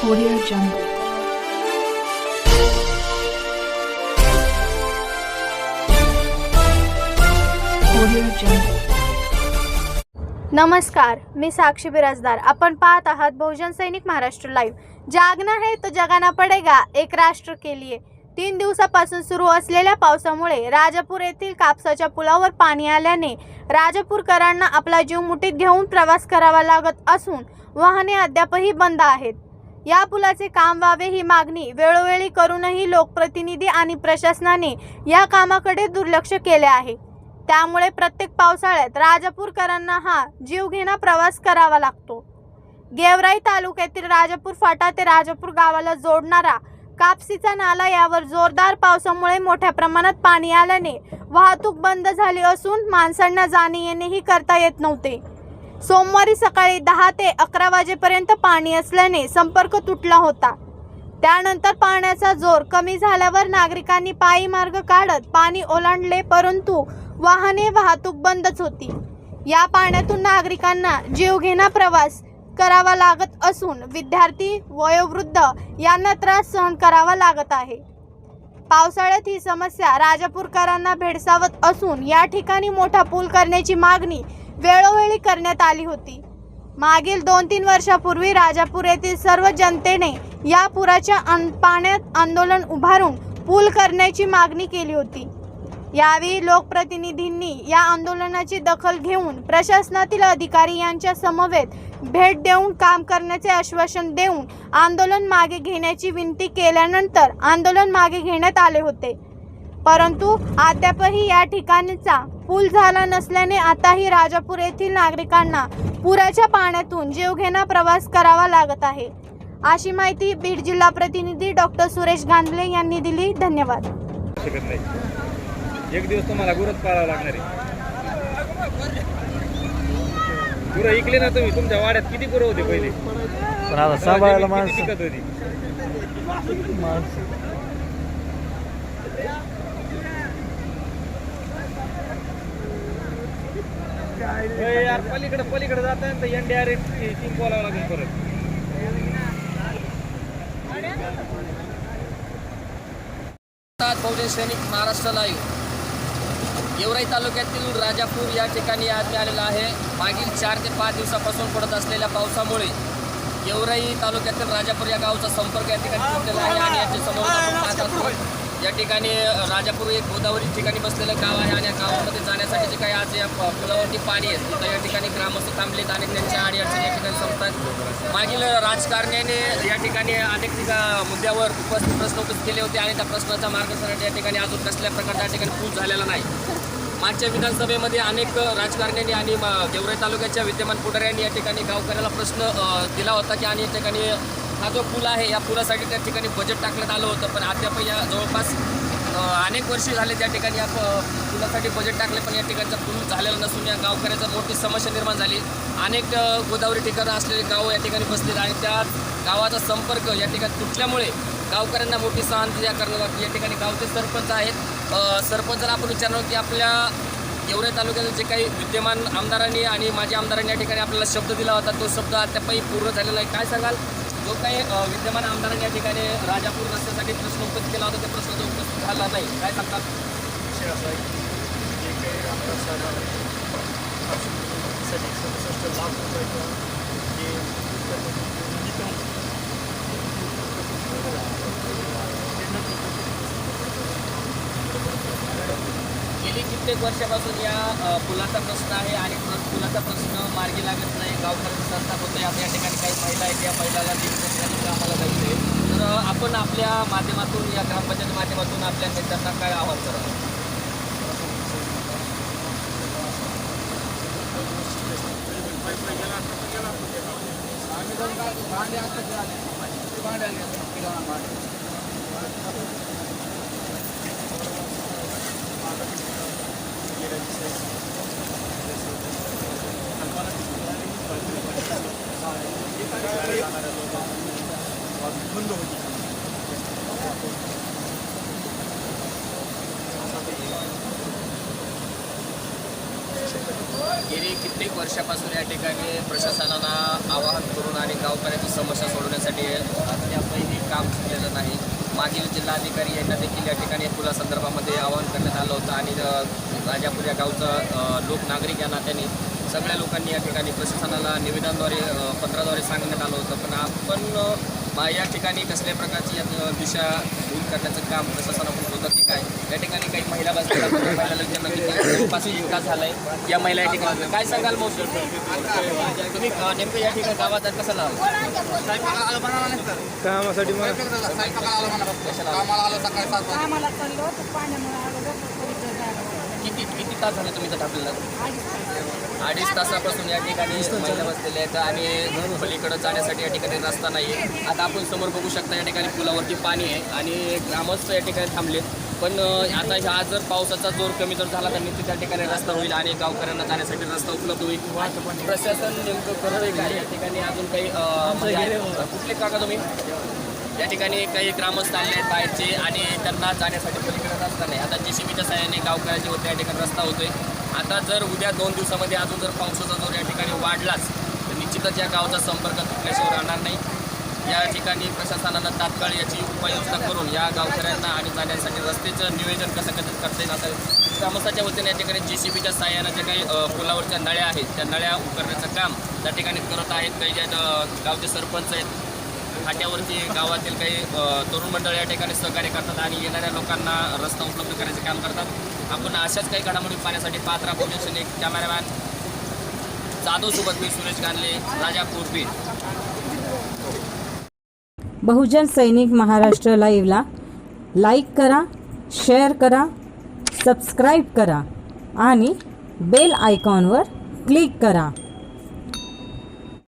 Audio Jungle. Audio Jungle. नमस्कार मी साक्षी बिराजदार आपण पाहत आहात बहुजन सैनिक महाराष्ट्र लाईव्ह जागना है तो जगाना पडेगा एक राष्ट्र के लिए तीन दिवसापासून सुरू असलेल्या पावसामुळे राजापूर येथील कापसाच्या पुलावर पाणी आल्याने राजापूरकरांना आपला जीव मुठीत घेऊन प्रवास करावा लागत असून वाहने अद्यापही बंद आहेत या पुलाचे काम व्हावे ही मागणी वेळोवेळी करूनही लोकप्रतिनिधी आणि प्रशासनाने या कामाकडे दुर्लक्ष केले आहे. त्यामुळे प्रत्येक पावसाळ्यात राजापूरकरांना हा जीवघेणा प्रवास करावा लागतो. गेवराई तालुक्यातील राजापूर फाटा ते राजापूर गावाला जोडणारा कापसीचा नाला यावर जोरदार पावसामुळे मोठ्या प्रमाणात पाणी आल्याने वाहतूक बंद झाली असून माणसांना जाणे येणेही करता येत नव्हते. सोमवारी सकाळी दहा ते अकरा वाजेपर्यंत पाणी असल्याने संपर्क तुटला होता. त्यानंतर पाण्याचा जोर कमी झाल्यावर नागरिकांनी पायी मार्ग काढत पाणी ओलांडले परंतु वाहने वाहतूक बंदच होती. या पाण्यातून नागरिकांना जीवघेणा प्रवास करावा लागत असून विद्यार्थी वयोवृद्ध यांना त्रास सहन करावा लागत आहे. पावसाळ्यात ही समस्या राजापूरकरांना भेडसावत असून या ठिकाणी मोठा पूल करण्याची मागणी वेळोवेळी करण्यात आली होती. मागील दोन तीन वर्षापूर्वी राजापूर येथील सर्व जनतेने या पुराच्या अन पाण्यात आंदोलन उभारून पूल करण्याची मागणी केली होती. यावेळी लोकप्रतिनिधींनी या आंदोलनाची दखल घेऊन प्रशासनातील अधिकारी यांच्या समवेत भेट देऊन काम करण्याचे आश्वासन देऊन आंदोलन मागे घेण्याची विनंती केल्यानंतर आंदोलन मागे घेण्यात आले होते. परंतु अद्यापही या ठिकाणचा पूल झाला नसल्याने आताही राजापूर येथील नागरिकांना पुराच्या पाण्यातून जीवघेणा प्रवास करावा लागत आहे. अशी माहिती बीड जिल्हा प्रतिनिधी डॉक्टर सुरेश गांधले यांनी दिली. धन्यवाद. एक दिवस तुम्हाला गुरच पाळावं लागणार आहे. गुरं इकले ना तुम्ही तुमच्या वाड्यात किती गुरं होते पहिले? पण आता सांभाळायला माणसं होती? यार पलीकडे पलीकडे जात आहे तर एनडीआर टीम बोलावं लागेल परत. बहुजन सैनिक महाराष्ट्र लाईव्ह गेवराई तालुक्यातील राजापूर या ठिकाणी आज मिळालेला आहे. मागील चार ते पाच दिवसापासून पडत असलेल्या पावसामुळे गेवराई तालुक्यातील राजापूर या गावचा संपर्क या ठिकाणी तुटलेला आहे आणि याच्या समोर आपण पाहत असतो या ठिकाणी राजापूर एक गोदावरी ठिकाणी बसलेलं गाव आहे आणि या गावामध्ये जाण्यासाठी जे काही आज या पुलावरती पाणी आहे तिथं या ठिकाणी ग्रामस्थ थांबलेत आणि त्यांच्या अडीअडचणी या ठिकाणी संपतात. मागील राजकारण्याने या ठिकाणी अनेक ठिका मुद्द्यावर उपस्थित प्रश्न उपस्थित केले होते आणि त्या प्रश्नाचा मार्गदर्शन या ठिकाणी अजून कसल्या प्रकारचा या ठिकाणी पूल झालेला नाही. मागच्या विधानसभेमध्ये अनेक राजकारण्यांनी आणि म- तालुक्याच्या विद्यमान पुढाऱ्यांनी या ठिकाणी गावकऱ्याला प्रश्न दिला होता की आणि या ठिकाणी हा जो पूल आहे या पुलासाठी त्या ठिकाणी बजेट टाकण्यात आलं होतं. पण अद्याप या जवळपास अनेक वर्षे झाले त्या ठिकाणी या पुलासाठी बजेट टाकले पण या ठिकाणचा पूल झालेला नसून या गावकऱ्याचा मोठी समस्या निर्माण झाली. अनेक गोदावरी ठिकाणं असलेले गाव या ठिकाणी बसलेत आणि त्या गावाचा संपर्क या ठिकाणी तुटल्यामुळे गावकऱ्यांना मोठी सहन या करण्यात या ठिकाणी गावचे सरपंच आहेत. सरपंचाला आपण विचारणार की आपल्या गेवराई तालुक्यातील जे काही विद्यमान आमदारांनी आणि माजी आमदारांनी या ठिकाणी आपल्याला शब्द दिला होता तो शब्द अद्यापही पूर्ण झालेला आहे. काय सांगाल? जो काही विद्यमान आमदारांनी या ठिकाणी राजापूर रस्त्यासाठी प्रश्न उपस्थित केला होता ते प्रश्न जो उपस्थित झाला नाही काय सांगतात विषय असा आहे जे काही आमदार साहेबांना सदुसष्ट लाख रुपये जे निधी करून गेली कित्येक वर्षापासून या पुलाचा प्रश्न आहे आणि पुलाचा प्रश्न मार्गी लागत नाही. गावकऱ्यांचा संताप होतो या ठिकाणी काही महिला आहेत. या महिलाला आम्हाला जायचं आहे तर आपण आपल्या माध्यमातून या ग्रामपंचायत माध्यमातून आपल्या नेत्यांना काय आवाहन करा बंद गेली कित्येक वर्षापासून या ठिकाणी प्रशासनाला आवाहन करून आणि गावकऱ्यांची समस्या सोडवण्यासाठी जाण्यासाठी अद्यापही काम झालेलं नाही. मागील जिल्हाधिकारी यांना देखील या ठिकाणी पुलासंदर्भामध्ये आवाहन करण्यात आलं होतं आणि राजापूर या गावचं लोक नागरिक या नात्याने सगळ्या लोकांनी या ठिकाणी प्रशासनाला निवेदनाद्वारे पत्राद्वारे सांगण्यात आलं होतं. पण आपण या ठिकाणी कसल्या प्रकारची दिशा दूर करण्याचं काम प्रशासनाकडून होतं की काय? या ठिकाणी काही महिला जवळपास एक तास झालाय. या महिला या ठिकाणी काय सांगाल मौसम तुम्ही नेमकं या ठिकाणी गावात कसं लाव कामासाठी किती किती तास झाले तुम्ही इथं थांबलेला? अडीच तासापासून या ठिकाणी महिला बसलेल्या आहेत. आणि पलीकडं जाण्यासाठी या ठिकाणी रस्ता नाही आहे आता आपण समोर बघू शकता या ठिकाणी पुलावरती पाणी आहे आणि ग्रामस्थ या ठिकाणी थांबले पण आता ह्या जर पावसाचा जोर कमी जर झाला तर नक्की त्या ठिकाणी रस्ता होईल आणि गावकऱ्यांना जाण्यासाठी रस्ता उपलब्ध होईल. प्रशासन नेमकं करतंय काय या ठिकाणी अजून काही म्हणजे कुठले काका तुम्ही? या ठिकाणी काही ग्रामस्थ आले आहेत बाहेरचे आणि त्यांना जाण्यासाठी पलीकडे रस्ता नाही. आता जे सी बीच्या सहाय्याने गावकऱ्याचे होते या ठिकाणी रस्ता होतोय. आता जर उद्या दोन दिवसामध्ये अजून जर पावसाचा जोर या ठिकाणी वाढलाच तर निश्चितच या गावचा संपर्क तुटल्याशिवाय राहणार नाही. या ठिकाणी प्रशासनानं तात्काळ याची उपाययोजना करून या गावकऱ्यांना आणि जाण्यासाठी रस्त्याचं नियोजन कसं कसं करता येईल असं ग्रामस्थाच्या वतीने या ठिकाणी जे सी बीच्या सहाय्यानं जे काही पुलावरच्या नळ्या आहेत त्या नळ्या उकरण्याचं काम त्या ठिकाणी करत आहेत. काही ज्या गावचे सरपंच आहेत फाट्यावरती गावातील काही तरुण मंडळ या ठिकाणी सहकार्य करतात आणि येणाऱ्या लोकांना रस्ता उपलब्ध करायचे काम करतात. आपण अशाच काही घडामोडी पाहण्यासाठी पात्रा भोजन एक कॅमेरामॅन जाधवसोबत मी सुरेश गांधले राजापूर बीड. बहुजन सैनिक महाराष्ट्र लाईव्हला लाईक करा शेअर करा सबस्क्राईब करा आणि बेल आयकॉनवर क्लिक करा.